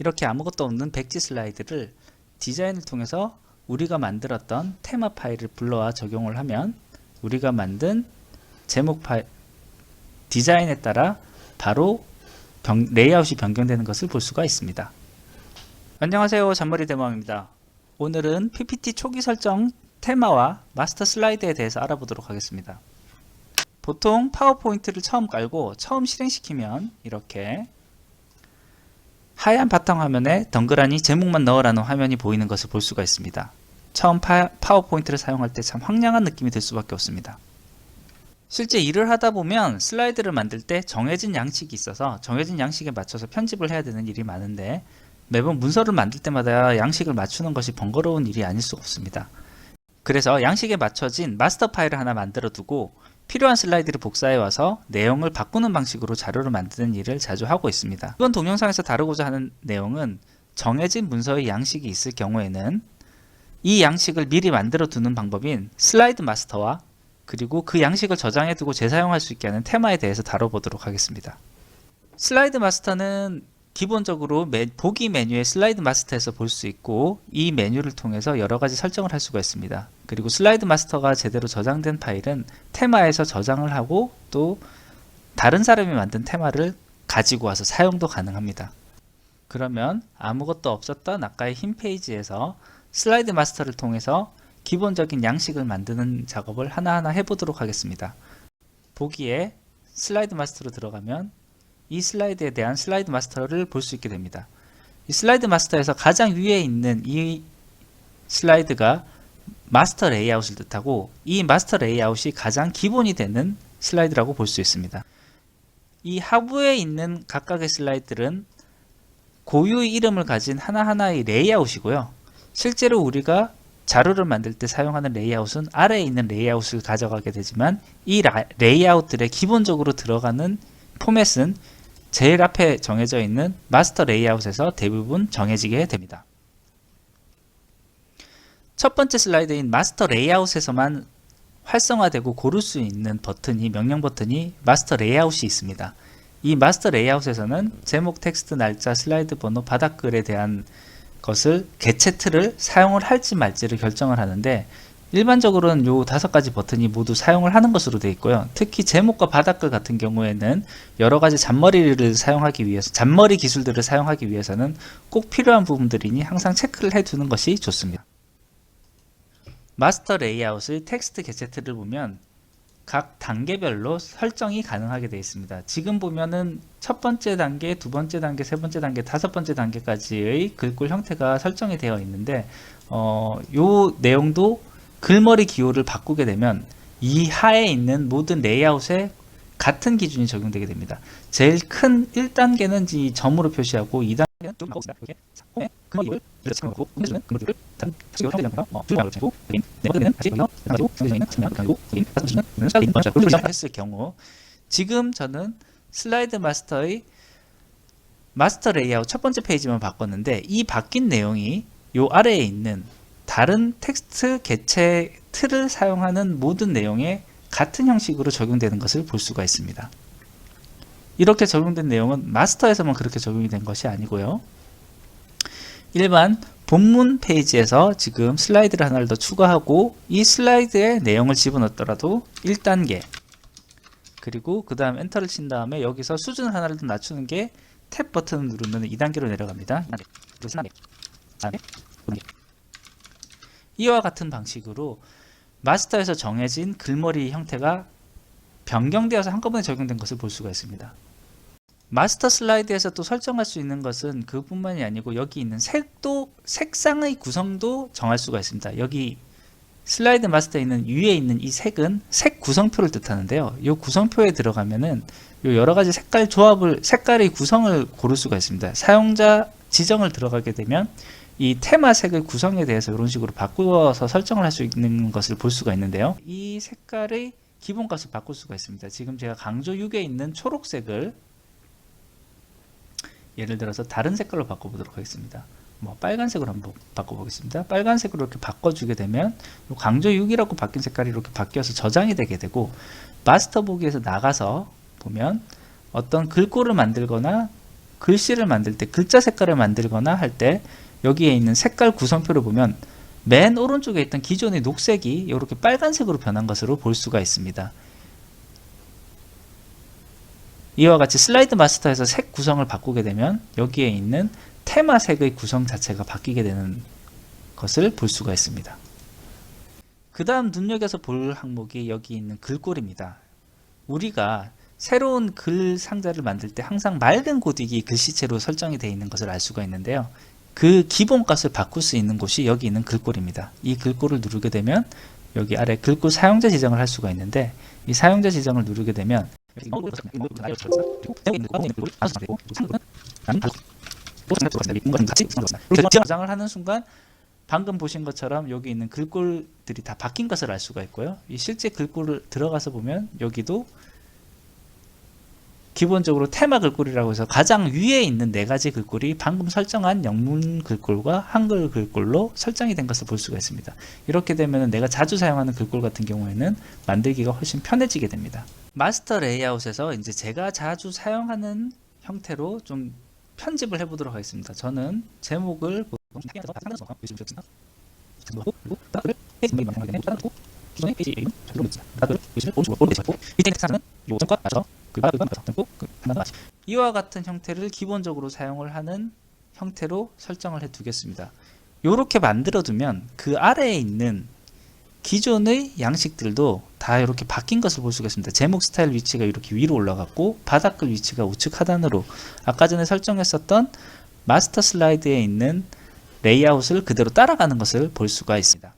이렇게 아무것도 없는 백지 슬라이드를 디자인을 통해서 우리가 만들었던 테마 파일을 불러와 적용을 하면 우리가 만든 제목 파일 디자인에 따라 바로 변- 레이아웃이 변경되는 것을 볼 수가 있습니다. 안녕하세요. 잔머리 대망입니다. 오늘은 PPT 초기 설정 테마와 마스터 슬라이드에 대해서 알아보도록 하겠습니다. 보통 파워포인트를 처음 깔고 처음 실행시키면 이렇게 하얀 바탕 화면에 덩그라니 제목만 넣으라는 화면이 보이는 것을 볼 수가 있습니다. 처음 파, 파워포인트를 사용할 때 참 황량한 느낌이 들 수밖에 없습니다. 실제 일을 하다 보면 슬라이드를 만들 때 정해진 양식이 있어서 정해진 양식에 맞춰서 편집을 해야 되는 일이 많은데 매번 문서를 만들 때마다 양식을 맞추는 것이 번거로운 일이 아닐 수 없습니다. 그래서 양식에 맞춰진 마스터 파일을 하나 만들어 두고 필요한 슬라이드를 복사해 와서 내용을 바꾸는 방식으로 자료를 만드는 일을 자주 하고 있습니다. 이번 동영상에서 다루고자 하는 내용은 정해진 문서의 양식이 있을 경우에는 이 양식을 미리 만들어 두는 방법인 슬라이드 마스터와 그리고 그 양식을 저장해 두고 재사용할 수 있게 하는 테마에 대해서 다뤄보도록 하겠습니다. 슬라이드 마스터는 기본적으로 메- 보기 메뉴의 슬라이드 마스터에서 볼 수 있고 이 메뉴를 통해서 여러 가지 설정을 할 수가 있습니다. 그리고 슬라이드 마스터가 제대로 저장된 파일은 테마에서 저장을 하고 또 다른 사람이 만든 테마를 가지고 와서 사용도 가능합니다. 그러면 아무것도 없었던 아까의 흰 페이지에서 슬라이드 마스터를 통해서 기본적인 양식을 만드는 작업을 하나하나 해보도록 하겠습니다. 보기에 슬라이드 마스터로 들어가면 이 슬라이드에 대한 슬라이드 마스터를 볼 수 있게 됩니다. 이 슬라이드 마스터에서 가장 위에 있는 이 슬라이드가 마스터 레이아웃을 뜻하고 이 마스터 레이아웃이 가장 기본이 되는 슬라이드라고 볼 수 있습니다. 이 하부에 있는 각각의 슬라이드는 고유의 이름을 가진 하나하나의 레이아웃이고요. 실제로 우리가 자료를 만들 때 사용하는 레이아웃은 아래에 있는 레이아웃을 가져가게 되지만 이 라- 레이아웃들의 기본적으로 들어가는 포맷은 제일 앞에 정해져 있는 마스터 레이아웃에서 대부분 정해지게 됩니다. 첫 번째 슬라이드인 마스터 레이아웃에서만 활성화되고 고를 수 있는 버튼이 명령 버튼이 마스터 레이아웃이 있습니다. 이 마스터 레이아웃에서는 제목, 텍스트, 날짜, 슬라이드 번호, 바닥글에 대한 것을 개체 틀을 사용을 할지 말지를 결정을 하는데 일반적으로는 요 다섯 가지 버튼이 모두 사용을 하는 것으로 되어 있고요. 특히 제목과 바닥글 같은 경우에는 여러 가지 잔머리를 사용하기 위해서 잔머리 기술들을 사용하기 위해서는 꼭 필요한 부분들이니 항상 체크를 해 두는 것이 좋습니다. 마스터 레이아웃의 텍스트 개체 틀을 보면 각 단계별로 설정이 가능하게 되어 있습니다. 지금 보면은 첫 번째 단계, 두 번째 단계, 세 번째 단계, 다섯 번째 단계까지의 글꼴 형태가 설정이 되어 있는데 어, 요 내용도 글머리 기호를 바꾸게 되면 이 하에 있는 모든 레이아웃에 같은 기준이 적용되게 됩니다. 제일 큰 1단계는 이 점으로 표시하고 2단계는 좀 바꿔 이렇게 홈에 글머리를 이렇게 채워놓고 끝내주는 글머리를 다른 어, 네 글을 했을 경우 지금 저는 슬라이드 마스터의 마스터 레이아웃 첫 번째 페이지만 바꿨는데 이 바뀐 내용이 요 아래에 있는 다른 텍스트 개체 틀을 사용하는 모든 내용에 같은 형식으로 적용되는 것을 볼 수가 있습니다. 이렇게 적용된 내용은 마스터에서만 그렇게 적용이 된 것이 아니고요. 일반 본문 페이지에서 지금 슬라이드를 하나를 더 추가하고 이 슬라이드에 내용을 집어넣더라도 1단계 그리고 그 다음 엔터를 친 다음에 여기서 수준 하나를 더 낮추는 게 탭 버튼을 누르면 2단계로 내려갑니다. 2단계, 그리고 3단계, 4단계, 5단계. 이와 같은 방식으로 마스터에서 정해진 글머리 형태가 변경되어서 한꺼번에 적용된 것을 볼 수가 있습니다. 마스터 슬라이드에서 또 설정할 수 있는 것은 그뿐만이 아니고 여기 있는 색도 색상의 구성도 정할 수가 있습니다. 여기 슬라이드 마스터에 있는 위에 있는 이 색은 색 구성표를 뜻하는데요. 이 구성표에 들어가면은 요 여러 가지 색깔 조합을 색깔의 구성을 고를 수가 있습니다. 사용자 지정을 들어가게 되면 이 테마 색의 구성에 대해서 이런 식으로 바꾸어서 설정을 할 수 있는 것을 볼 수가 있는데요. 이 색깔의 기본값을 바꿀 수가 있습니다. 지금 제가 강조 6에 있는 초록색을 예를 들어서 다른 색깔로 바꿔보도록 하겠습니다. 뭐 빨간색으로 한번 바꿔보겠습니다. 빨간색으로 이렇게 바꿔주게 되면 요 강조 6이라고 바뀐 색깔이 이렇게 바뀌어서 저장이 되게 되고 마스터 보기에서 나가서 보면 어떤 글꼴을 만들거나 글씨를 만들 때 글자 색깔을 만들거나 할 때 여기에 있는 색깔 구성표를 보면 맨 오른쪽에 있던 기존의 녹색이 이렇게 빨간색으로 변한 것으로 볼 수가 있습니다. 이와 같이 슬라이드 마스터에서 색 구성을 바꾸게 되면 여기에 있는 테마 색의 구성 자체가 바뀌게 되는 것을 볼 수가 있습니다. 그 다음 눈여겨서 볼 항목이 여기 있는 글꼴입니다. 우리가 새로운 글 상자를 만들 때 항상 맑은 고딕이 글씨체로 설정이 되어 있는 것을 알 수가 있는데요. 그 기본 값을 바꿀 수 있는 곳이 여기 있는 글꼴입니다. 이 글꼴을 누르게 되면 여기 아래 글꼴 사용자 지정을 할 수가 있는데 이 사용자 지정을 누르게 되면 저장을 하는 순간 방금 보신 것처럼 여기 있는 글꼴들이 다 바뀐 것을 알 수가 있고요. 이 실제 글꼴을 들어가서 보면 여기도 기본적으로 테마 글꼴이라고 해서 가장 위에 있는 네 가지 글꼴이 방금 설정한 영문 글꼴과 한글 글꼴로 설정이 된 것을 볼 수가 있습니다. 이렇게 되면 내가 자주 사용하는 글꼴 같은 경우에는 만들기가 훨씬 편해지게 됩니다. 마스터 레이아웃에서 이제 제가 자주 사용하는 형태로 좀 편집을 해보도록 하겠습니다. 저는 제목을 기존의 이와 같은 형태를 기본적으로 사용을 하는 형태로 설정을 해 두겠습니다. 이렇게 만들어 두면 그 아래에 있는 기존의 양식들도 다 이렇게 바뀐 것을 볼 수가 있습니다. 제목 스타일 위치가 이렇게 위로 올라갔고 바닥글 위치가 우측 하단으로 아까 전에 설정했었던 마스터 슬라이드에 있는 레이아웃을 그대로 따라가는 것을 볼 수가 있습니다.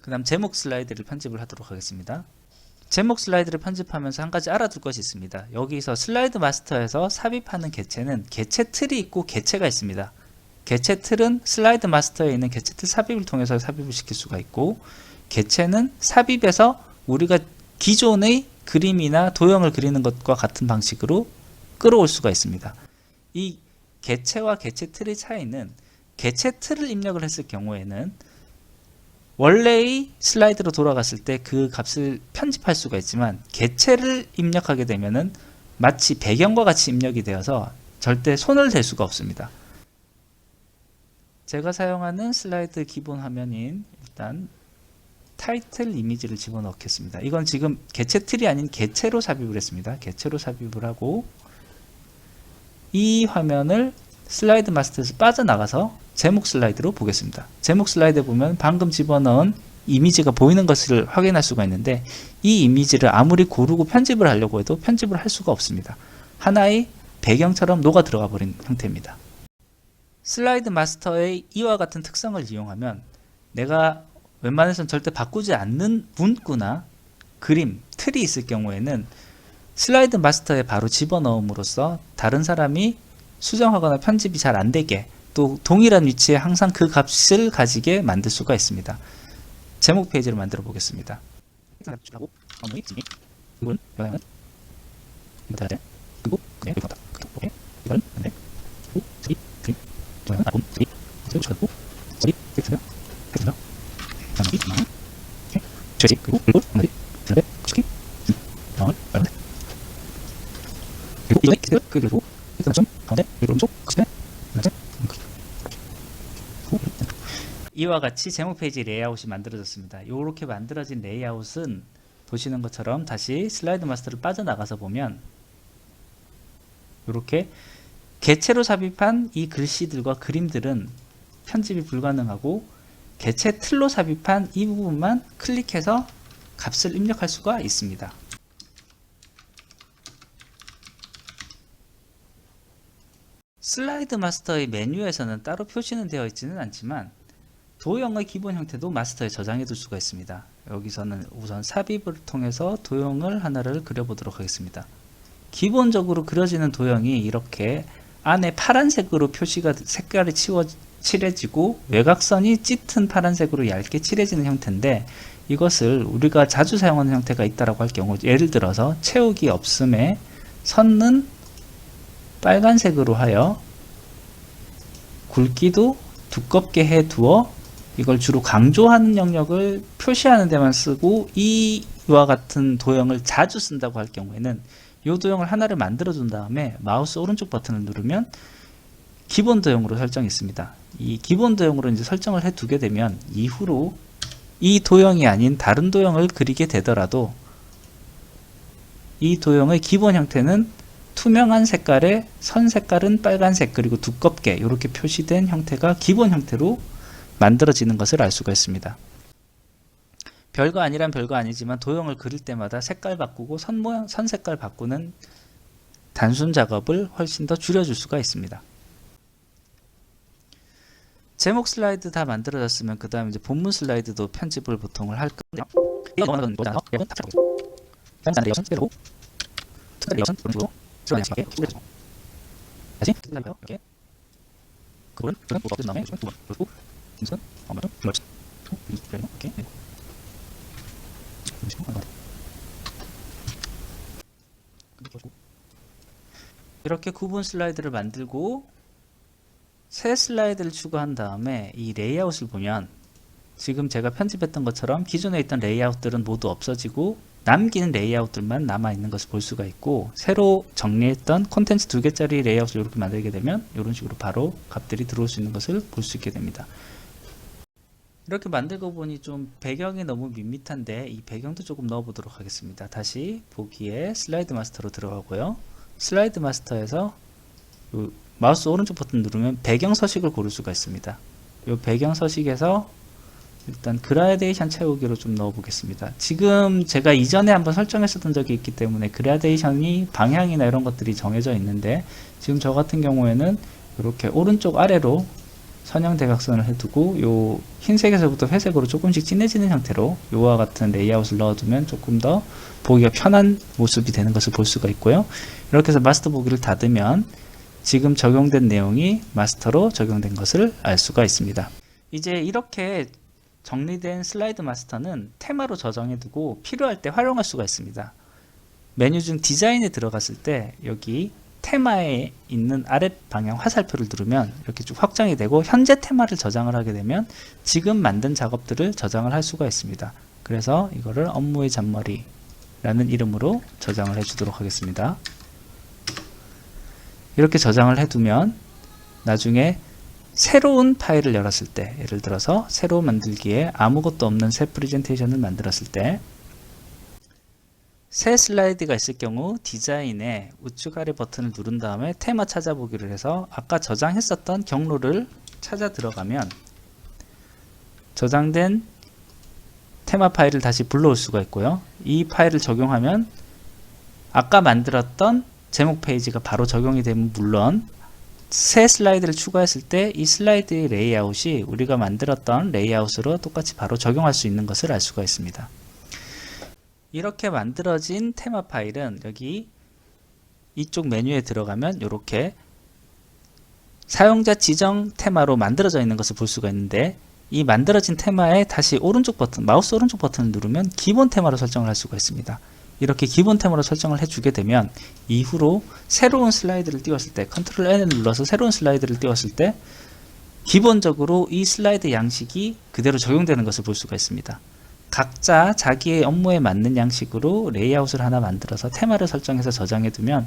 그 다음 제목 슬라이드를 편집을 하도록 하겠습니다. 제목 슬라이드를 편집하면서 한 가지 알아둘 것이 있습니다. 여기서 슬라이드 마스터에서 삽입하는 개체는 개체 틀이 있고 개체가 있습니다. 개체 틀은 슬라이드 마스터에 있는 개체 틀 삽입을 통해서 삽입을 시킬 수가 있고 개체는 삽입에서 우리가 기존의 그림이나 도형을 그리는 것과 같은 방식으로 끌어올 수가 있습니다. 이 개체와 개체 틀의 차이는 개체 틀을 입력을 했을 경우에는 원래의 슬라이드로 돌아갔을 때 그 값을 편집할 수가 있지만 개체를 입력하게 되면은 마치 배경과 같이 입력이 되어서 절대 손을 댈 수가 없습니다. 제가 사용하는 슬라이드 기본 화면인 일단 타이틀 이미지를 집어넣겠습니다. 이건 지금 개체 틀이 아닌 개체로 삽입을 했습니다. 개체로 삽입을 하고 이 화면을 슬라이드 마스터에서 빠져나가서 제목 슬라이드로 보겠습니다. 제목 슬라이드 보면 방금 집어넣은 이미지가 보이는 것을 확인할 수가 있는데 이 이미지를 아무리 고르고 편집을 하려고 해도 편집을 할 수가 없습니다. 하나의 배경처럼 녹아 들어가 버린 형태입니다. 슬라이드 마스터의 이와 같은 특성을 이용하면 내가 웬만해서는 절대 바꾸지 않는 문구나 그림, 틀이 있을 경우에는 슬라이드 마스터에 바로 집어넣음으로써 다른 사람이 수정하거나 편집이 잘 안 되게 또 동일한 위치에 항상 그 값을 가지게 만들 수가 있습니다. 제목 페이지를 만들어 보겠습니다. 그리고 이 와 같이 제목 페이지 레이아웃이 만들어졌습니다. 이렇게 만들어진 레이아웃은 보시는 것처럼 다시 슬라이드 마스터를 빠져나가서 보면 이렇게 개체로 삽입한 이 글씨들과 그림들은 편집이 불가능하고 개체 틀로 삽입한 이 부분만 클릭해서 값을 입력할 수가 있습니다. 슬라이드 마스터의 메뉴에서는 따로 표시는 되어 있지는 않지만 도형의 기본 형태도 마스터에 저장해 둘 수가 있습니다. 여기서는 우선 삽입을 통해서 도형을 하나를 그려보도록 하겠습니다. 기본적으로 그려지는 도형이 이렇게 안에 파란색으로 표시가 색깔이 치워, 칠해지고 외곽선이 짙은 파란색으로 얇게 칠해지는 형태인데 이것을 우리가 자주 사용하는 형태가 있다고 할 경우 예를 들어서 채우기 없음에 선는 빨간색으로 하여 굵기도 두껍게 해 두어 이걸 주로 강조하는 영역을 표시하는 데만 쓰고 이와 같은 도형을 자주 쓴다고 할 경우에는 요 도형을 하나를 만들어 둔 다음에 마우스 오른쪽 버튼을 누르면 기본 도형으로 설정이 있습니다. 이 기본 도형으로 이제 설정을 해 두게 되면 이후로 이 도형이 아닌 다른 도형을 그리게 되더라도 이 도형의 기본 형태는 투명한 색깔의 선 색깔은 빨간색 그리고 두껍게 이렇게 표시된 형태가 기본 형태로 만들어지는 것을 알 수가 있습니다. 별거 아니란 별거 아니지만 도형을 그릴 때마다 색깔 바꾸고 선 모양, 선 색깔 바꾸는 단순 작업을 훨씬 더 줄여줄 수가 있습니다. 제목 슬라이드 다 만들어졌으면 그 다음 이제 본문 슬라이드도 편집을 보통을 할 거예요. 플러스. 이렇게. 이런 식으로 하는 거예요. 이렇게 구분 슬라이드를 만들고 새 슬라이드를 추가한 다음에 이 레이아웃을 보면 지금 제가 편집했던 것처럼 기존에 있던 레이아웃들은 모두 없어지고 남기는 레이아웃들만 남아 있는 것을 볼 수가 있고 새로 정리했던 콘텐츠 두 개짜리 레이아웃을 이렇게 만들게 되면 이런 식으로 바로 값들이 들어올 수 있는 것을 볼 수 있게 됩니다. 이렇게 만들고 보니 좀 배경이 너무 밋밋한데 이 배경도 조금 넣어 보도록 하겠습니다. 다시 보기에 슬라이드 마스터로 들어가고요. 슬라이드 마스터에서 요 마우스 오른쪽 버튼 누르면 배경 서식을 고를 수가 있습니다. 이 배경 서식에서 일단 그라데이션 채우기로 좀 넣어 보겠습니다. 지금 제가 이전에 한번 설정했었던 적이 있기 때문에 그라데이션이 방향이나 이런 것들이 정해져 있는데 지금 저 같은 경우에는 이렇게 오른쪽 아래로 선형 대각선을 해두고 요 흰색에서부터 회색으로 조금씩 진해지는 형태로 요와 같은 레이아웃을 넣어두면 조금 더 보기가 편한 모습이 되는 것을 볼 수가 있고요. 이렇게 해서 마스터 보기를 닫으면 지금 적용된 내용이 마스터로 적용된 것을 알 수가 있습니다. 이제 이렇게 정리된 슬라이드 마스터는 테마로 저장해 두고 필요할 때 활용할 수가 있습니다. 메뉴 중 디자인에 들어갔을 때 여기 테마에 있는 아랫 방향 화살표를 누르면 이렇게 쭉 확장이 되고 현재 테마를 저장을 하게 되면 지금 만든 작업들을 저장을 할 수가 있습니다. 그래서 이거를 업무의 잔머리 라는 이름으로 저장을 해 주도록 하겠습니다. 이렇게 저장을 해두면 나중에 새로운 파일을 열었을 때 예를 들어서 새로 만들기에 아무것도 없는 새 프레젠테이션을 만들었을 때 새 슬라이드가 있을 경우 디자인에 우측 아래 버튼을 누른 다음에 테마 찾아보기를 해서 아까 저장했었던 경로를 찾아 들어가면 저장된 테마 파일을 다시 불러올 수가 있고요. 이 파일을 적용하면 아까 만들었던 제목 페이지가 바로 적용이 되면 물론 새 슬라이드를 추가했을 때 이 슬라이드의 레이아웃이 우리가 만들었던 레이아웃으로 똑같이 바로 적용할 수 있는 것을 알 수가 있습니다. 이렇게 만들어진 테마 파일은 여기 이쪽 메뉴에 들어가면 이렇게 사용자 지정 테마로 만들어져 있는 것을 볼 수가 있는데 이 만들어진 테마에 다시 오른쪽 버튼, 마우스 오른쪽 버튼을 누르면 기본 테마로 설정을 할 수가 있습니다. 이렇게 기본 테마로 설정을 해주게 되면 이후로 새로운 슬라이드를 띄웠을 때 컨트롤 N을 눌러서 새로운 슬라이드를 띄웠을 때 기본적으로 이 슬라이드 양식이 그대로 적용되는 것을 볼 수가 있습니다. 각자 자기의 업무에 맞는 양식으로 레이아웃을 하나 만들어서 테마를 설정해서 저장해 두면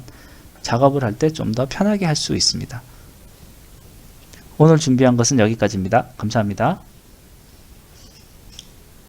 작업을 할 때 좀 더 편하게 할 수 있습니다. 오늘 준비한 것은 여기까지입니다. 감사합니다.